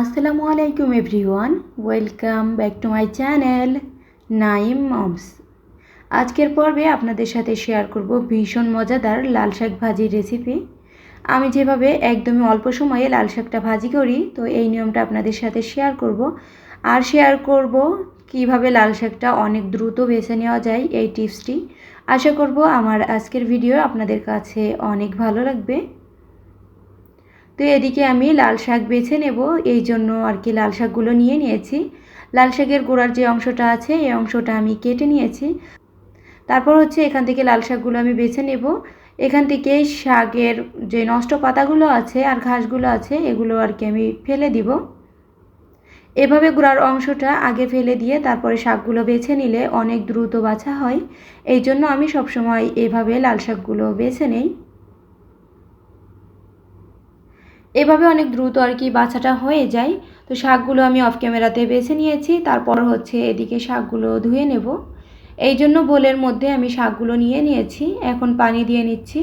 আসসালামু আলাইকুম everyone, welcome back to my channel Naim moms. আজকের পর্বে আপনাদের সাথে শেয়ার করব ভীষণ মজাদার লাল শাক ভাজির রেসিপি আমি যেভাবে একদমই অল্প সময়ে লাল শাকটা ভাজি করি, তো এই নিয়মটা আপনাদের সাথে শেয়ার করব। আর শেয়ার করব কীভাবে লাল শাকটা অনেক দ্রুত বেছে নেওয়া যায় এই টিপসটি। আশা করব আমার আজকের ভিডিও আপনাদের কাছে অনেক ভালো লাগবে। তো এদিকে আমি লাল শাক বেছে নেব, এই জন্য আর কি লাল শাকগুলো নিয়ে নিয়েছি। লাল শাকের গোড়ার যে অংশটা আছে, এই অংশটা আমি কেটে নিয়েছি। তারপর হচ্ছে এখান থেকে লাল শাকগুলো আমি বেছে নেব। এখান থেকে শাকের যে নষ্ট পাতাগুলো আছে আর ঘাসগুলো আছে, এগুলো আর কি আমি ফেলে দিব। এভাবে গোড়ার অংশটা আগে ফেলে দিয়ে তারপরে শাকগুলো বেছে নিলে অনেক দ্রুত বাছা হয়। এই জন্য আমি সবসময় এভাবে লাল শাকগুলো বেছে নেই। এভাবে অনেক দ্রুত আর কি বাছাটা হয়ে যায়। তো শাকগুলো আমি অফ ক্যামেরাতে বেছে নিয়েছি, তারপর হচ্ছে এদিকে শাকগুলো ধুয়ে নেব। এই জন্য বোলের মধ্যে আমি শাকগুলো নিয়ে নিয়েছি, এখন পানি দিয়ে নিচ্ছি।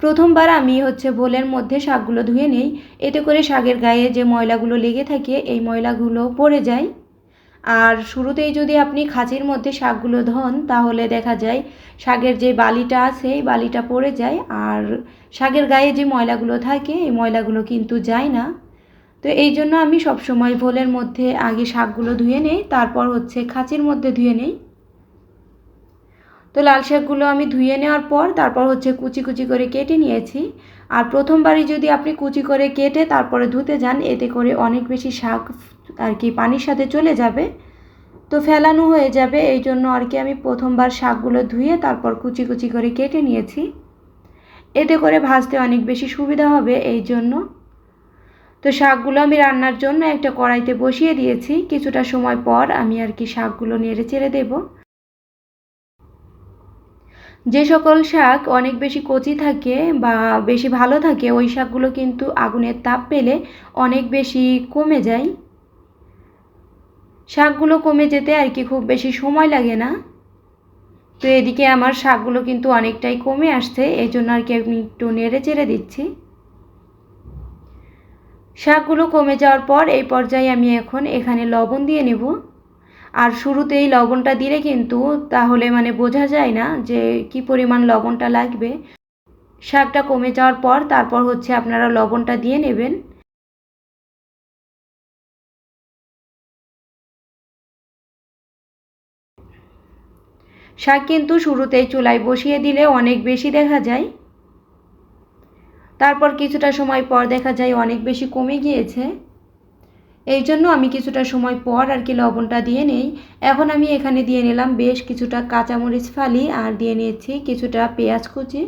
প্রথমবার আমি হচ্ছে বোলের মধ্যে শাকগুলো ধুয়ে নেই, এতে করে শাকের গায়ে যে ময়লাগুলো লেগে থাকে, এই ময়লাগুলো পড়ে যায়। আর শুরুতেই যদি আপনি খাঁচির মধ্যে শাকগুলো ধন, তাহলে দেখা যায় শাকের যে বালিটা আছে, এই বালিটা পড়ে যায়। আর শাকের গায়ে যে ময়লাগুলো থাকে, এই ময়লাগুলো কিন্তু যায় না। তো এই জন্য আমি সবসময় ভোলের মধ্যে আগে শাকগুলো ধুয়ে নেই, তারপর হচ্ছে খাঁচির মধ্যে ধুয়ে নেই। তো লাল শাকগুলো আমি ধুয়ে নেওয়ার পর, তারপর হচ্ছে কুচি কুচি করে কেটে নিয়েছি। আর প্রথমবারই যদি আপনি কুচি করে কেটে তারপরে ধুতে যান, এতে করে অনেক বেশি শাক আর কি পানির সাথে চলে যাবে। তো ফেলানো হয়ে যাবে, এই জন্য আর কি আমি প্রথমবার শাকগুলো ধুয়ে তারপর কুচি কুচি করে কেটে নিয়েছি। এতে করে ভাজতে অনেক বেশি সুবিধা হবে, এই জন্য। তো শাকগুলো আমি রান্নার জন্য একটা কড়াইতে বসিয়ে দিয়েছি, কিছুটা সময় পর আমি আর কি শাকগুলো নেড়ে চেড়ে দেবো। যে সকল শাক অনেক বেশি কচি থাকে বা বেশি ভালো থাকে, ওই শাকগুলো কিন্তু আগুনের তাপ পেলে অনেক বেশি কমে যায়। শাকগুলো কমে যেতে আর কি খুব বেশি সময় লাগে না। তো এদিকে আমার শাকগুলো কিন্তু অনেকটাই কমে আসছে, এই জন্য আর কি আমি একটু নেড়ে চেড়ে দিচ্ছি। শাকগুলো কমে যাওয়ার পর এই পর্যায়ে আমি এখন এখানে লবণ দিয়ে নেব। আর শুরুতেই লবণটা দিলে কিন্তু তাহলে মানে বোঝা যায় না যে কি পরিমাণ লবণটা লাগবে। শাকটা কমে যাওয়ার পর তারপর হচ্ছে আপনারা লবণটা দিয়ে নেবেন। শাক কিন্তু শুরুতেই চুলায় বসিয়ে দিলে অনেক বেশি দেখা যায়। তারপর কিছুটা সময় পর দেখা যায় অনেক বেশি কমে গিয়েছে। এই জন্য আমি কিছুটা সময় পর আর কি লবণটা দিয়ে নেই। এখন আমি এখানে দিয়ে নিলাম বেশ কিছুটা কাঁচামরিচ ফালি আর দিয়ে নিয়েছি কিছুটা পেঁয়াজ কুচি।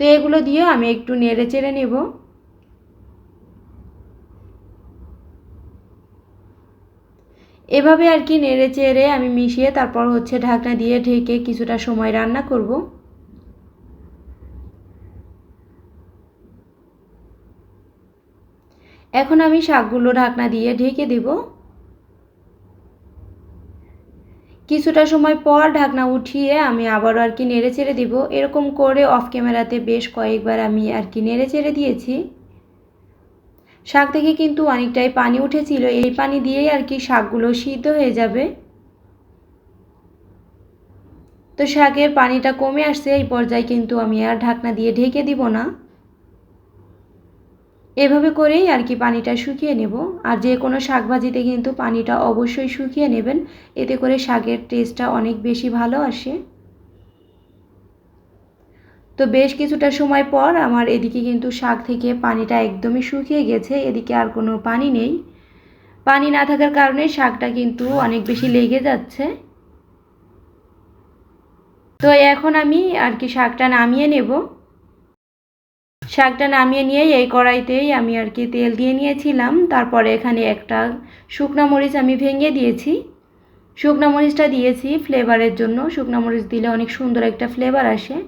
তো এগুলো দিয়ে আমি একটু নেড়ে চেড়ে নেব। এভাবে আর কি নেড়ে চেড়ে আমি মিশিয়ে তারপর হচ্ছে ঢাকনা দিয়ে ঢেকে কিছুটা সময় রান্না করব। এখন আমি শাকগুলো ঢাকনা দিয়ে ঢেকে দেব। কিছুটা সময় পর ঢাকনা উঠিয়ে আমি আবারও আর কি নেড়ে চেড়ে দিব। এরকম করে অফ ক্যামেরাতে বেশ কয়েকবার আমি আর কি নেড়ে চেড়ে দিয়েছি। শাক থেকে কিন্তু অনেকটাই পানি উঠেছিল। এই পানি দিয়েই আর কি শাকগুলো সিদ্ধ হয়ে যাবে। তো শাকের পানিটা কমে আসছে, এই পর্যায়ে কিন্তু আমি আর ঢাকনা দিয়ে ঢেকে দিব না। এভাবে করেই আর কি পানিটা শুকিয়ে নেব। আর যে কোনো শাক ভাজিতে কিন্তু পানিটা অবশ্যই শুকিয়ে নেবেন। এতে করে শাকের টেস্টটা অনেক বেশি ভালো আসে। তো বেশ কিছুটা সময় পর আমার এদিকে কিন্তু শাক থেকে পানিটা একদমই শুকিয়ে গেছে, এদিকে আর কোনো পানি নেই। পানি না থাকার কারণে শাকটা কিন্তু অনেক বেশি লেগে যাচ্ছে। তো এখন আমি আর কি শাকটা নামিয়ে নেব। শাকটা নামিয়ে নিয়ে এই কড়াইতেই আমি আর কি তেল দিয়ে নিয়েছিলাম। তারপরে এখানে একটা শুকনা মরিচ আমি ভেঙে দিয়েছি। শুকনা মরিচটা দিয়েছি ফ্লেভারের জন্য। শুকনা মরিচ দিলে অনেক সুন্দর একটা ফ্লেভার আসে।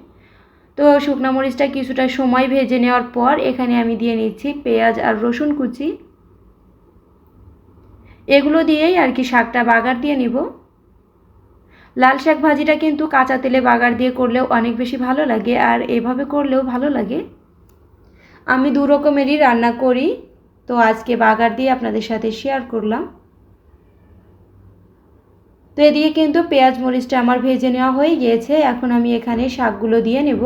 তো শুকনা মরিচটা কিছুটা সময় ভেজে নেওয়ার পর এখানে আমি দিয়ে নিচ্ছি পেঁয়াজ আর রসুন কুচি। এগুলো দিয়েই আর কি শাকটা বাগার দিয়ে নিব। লাল শাক ভাজিটা কিন্তু কাঁচা তেলে বাগার দিয়ে করলেও অনেক বেশি ভালো লাগে আর এভাবে করলেও ভালো লাগে। আমি দু রকমেরই রান্না করি, তো আজকে বাগার দিয়ে আপনাদের সাথে শেয়ার করলাম। তো এদিকে কিন্তু পেঁয়াজ মরিচটা আমার ভেজে নেওয়া হয়ে গিয়েছে। এখন আমি এখানে শাকগুলো দিয়ে নেব।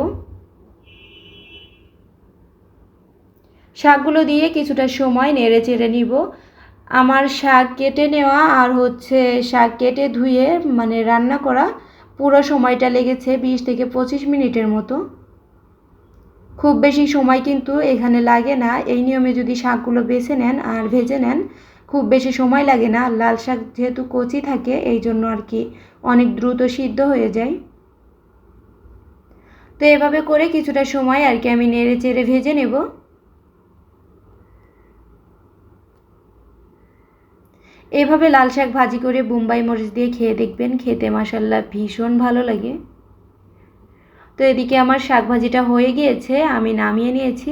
শাকগুলো দিয়ে কিছুটা সময় নেড়ে চেড়ে নিব। আমার শাক কেটে নেওয়া আর হচ্ছে শাক কেটে ধুয়ে মানে রান্না করা পুরো সময়টা লেগেছে বিশ থেকে পঁচিশ মিনিটের মতো। খুব বেশি সময় কিন্তু এখানে লাগে না। এই নিয়মে যদি শাকগুলো বেছে নেন আর ভেজে নেন খুব বেশি সময় লাগে না। লাল শাক যেহেতু কচি থাকে, এই জন্য আর কি অনেক দ্রুত সিদ্ধ হয়ে যায়। তো এভাবে করে কিছুটা সময় আর কি আমি নেড়ে চেড়ে ভেজে নেব। এভাবে লাল শাক ভাজি করে বোম্বাই মরিচ দিয়ে খেয়ে দেখবেন, খেতে মাসাল্লাহ ভীষণ ভালো লাগে। তো এদিকে আমার শাক ভাজিটা হয়ে গিয়েছে, আমি নামিয়ে নিয়েছি।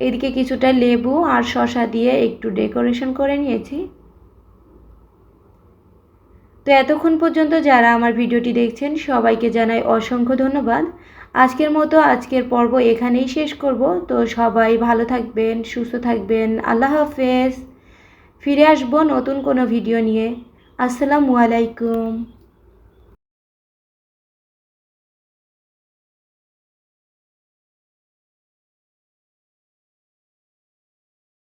এদিকে কিছুটা লেবু আর শশা দিয়ে একটু ডেকোরেশন করে নিয়েছি। তো এতক্ষণ পর্যন্ত যারা আমার ভিডিওটি দেখছেন, সবাইকে জানাই অসংখ্য ধন্যবাদ। আজকের মতো আজকের পর্ব এখানেই শেষ করব। তো সবাই ভালো থাকবেন, সুস্থ থাকবেন। আল্লাহ হাফেজ। ফিরে আসব নতুন কোনো ভিডিও নিয়ে। আসসালামু আলাইকুম।